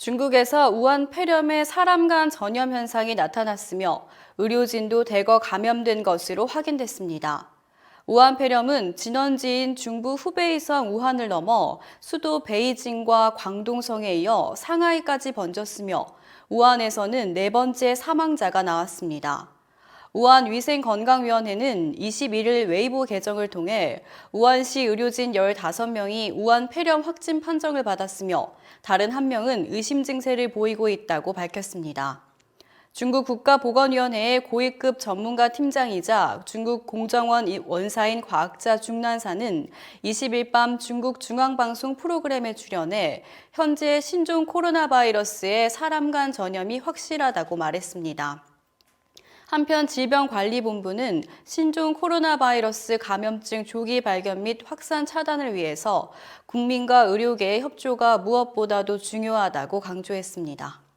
중국에서 우한 폐렴의 사람 간 전염 현상이 나타났으며 의료진도 대거 감염된 것으로 확인됐습니다. 우한 폐렴은 진원지인 중부 후베이성 우한을 넘어 수도 베이징과 광동성에 이어 상하이까지 번졌으며 우한에서는 네 번째 사망자가 나왔습니다. 우한 위생건강위원회는 21일 웨이보 개정을 통해 우한시 의료진 15명이 우한 폐렴 확진 판정을 받았으며 다른 한 명은 의심 증세를 보이고 있다고 밝혔습니다. 중국 국가보건위원회의 고위급 전문가 팀장이자 중국 공정원 원사인 과학자 중난사는 20일 밤 중국 중앙방송 프로그램에 출연해 현재 신종 코로나 바이러스의 사람 간 전염이 확실하다고 말했습니다. 한편 질병관리본부는 신종 코로나 바이러스 감염증 조기 발견 및 확산 차단을 위해서 국민과 의료계의 협조가 무엇보다도 중요하다고 강조했습니다.